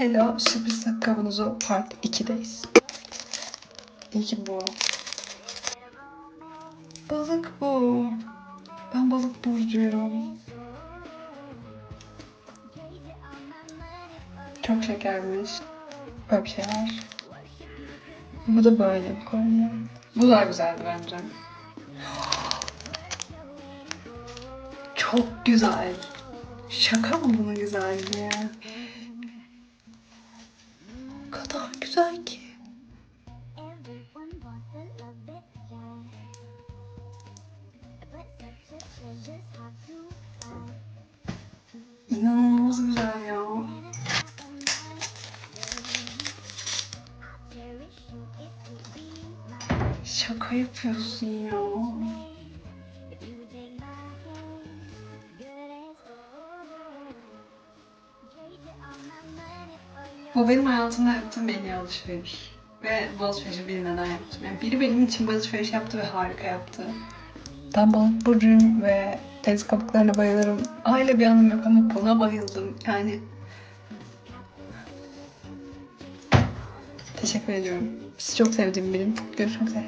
Hello, sürpriz kavanozu part 2'deyiz. İyi ki bu. Balık bu. Ben balık burcuyum. Çok şekermiş. Böyle bir şey var. Bu da böyle bir kolye. Bu da güzeldi bence. Çok güzel. Şaka mı bunun güzelliği? Hard to find. İnanılmaz güzel ya. Şaka yapıyorsun ya. Bu benim hayatımda yaptığım en iyi alışveriş. Ve bu alışverişi bir neden yaptım. Yani biri benim için bu alışveriş yaptı ve harika yaptı. Ben balık burcuyum ve deniz kabuklarına bayılırım. Aile bir anım yok ama buna bayıldım. Yani Teşekkür ediyorum. Sizi çok sevdiğimi bilin. Görüşmek üzere.